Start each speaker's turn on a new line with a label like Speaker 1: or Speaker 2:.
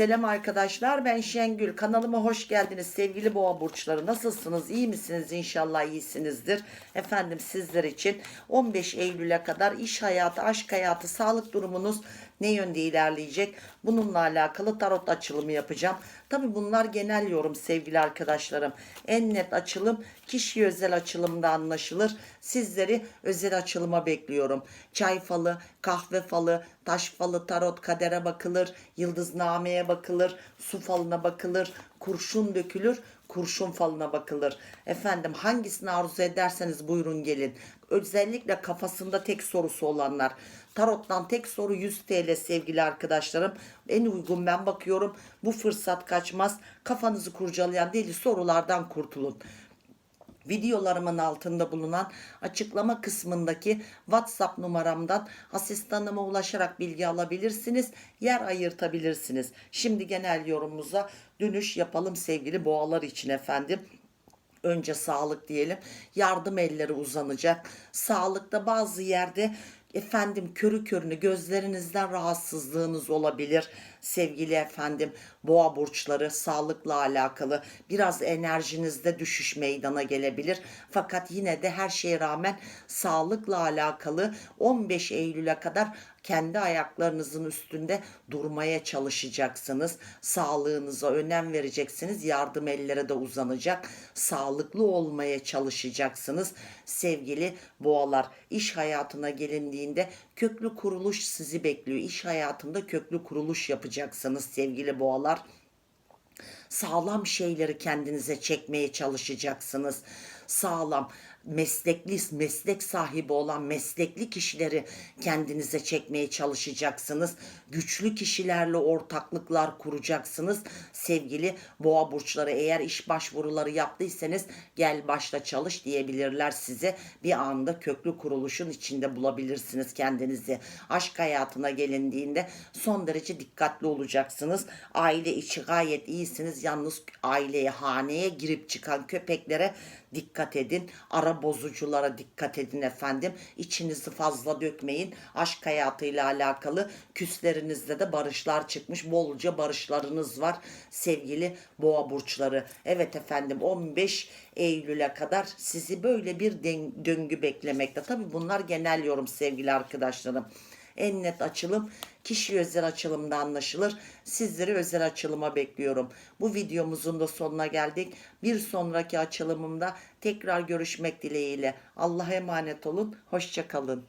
Speaker 1: Selam arkadaşlar ben Şengül. Kanalıma hoş geldiniz sevgili boğa burçları. Nasılsınız? İyi misiniz? İnşallah iyisinizdir. Efendim sizler için 15 Eylül'e kadar iş hayatı aşk hayatı sağlık durumunuz ne yönde ilerleyecek? Bununla alakalı tarot açılımı yapacağım. Tabi bunlar genel yorum sevgili arkadaşlarım. En net açılım kişi özel açılımda anlaşılır. Sizleri özel açılıma bekliyorum. Çay falı kahve falı taş falı tarot kadere bakılır yıldıznameye bakılır su falına bakılır kurşun dökülür kurşun falına bakılır. Efendim hangisini arzu ederseniz buyurun gelin. Özellikle kafasında tek sorusu olanlar. Tarottan tek soru 100 TL sevgili arkadaşlarım. En uygun ben bakıyorum. Bu fırsat kaçmaz. Kafanızı kurcalayan deli sorulardan kurtulun videolarımın altında bulunan açıklama kısmındaki WhatsApp numaramdan asistanıma ulaşarak bilgi alabilirsiniz. Yer ayırtabilirsiniz. Şimdi genel yorumumuza dönüş yapalım sevgili boğalar için efendim. Önce sağlık diyelim. Yardım elleri uzanacak. Sağlıkta bazı yerde efendim körü körüne gözlerinizden rahatsızlığınız olabilir sevgili efendim. Boğa burçları sağlıkla alakalı biraz enerjinizde düşüş meydana gelebilir. Fakat yine de her şeye rağmen sağlıkla alakalı 15 Eylül'e kadar kendi ayaklarınızın üstünde durmaya çalışacaksınız. Sağlığınıza önem vereceksiniz. Yardım ellere de uzanacak. Sağlıklı olmaya çalışacaksınız. Sevgili boğalar, iş hayatına gelindiğinde köklü kuruluş sizi bekliyor. İş hayatında köklü kuruluş yapacaksınız sevgili boğalar sağlam şeyleri kendinize çekmeye çalışacaksınız. Sağlam, meslekli, meslek sahibi olan meslekli kişileri kendinize çekmeye çalışacaksınız. Güçlü kişilerle ortaklıklar kuracaksınız. Sevgili boğa burçları eğer iş başvuruları yaptıysanız gel başla çalış diyebilirler size. Bir anda köklü kuruluşun içinde bulabilirsiniz kendinizi. Aşk hayatına gelindiğinde son derece dikkatli olacaksınız. Aile içi gayet iyisiniz. Yalnız aileye, haneye girip çıkan köpeklere dikkat edin. Ara bozuculara dikkat edin efendim. İçinizi fazla dökmeyin. Aşk hayatıyla alakalı küslerinizde de barışlar çıkmış. Bolca barışlarınız var sevgili boğa burçları. Evet efendim 15 Eylül'e kadar sizi böyle bir döngü beklemekte. Tabi bunlar genel yorum sevgili arkadaşlarım. En net açılım kişi özel açılımda anlaşılır. Sizleri özel açılıma bekliyorum. Bu videomuzun da sonuna geldik. Bir sonraki açılımımda tekrar görüşmek dileğiyle. Allah'a emanet olun. Hoşçakalın.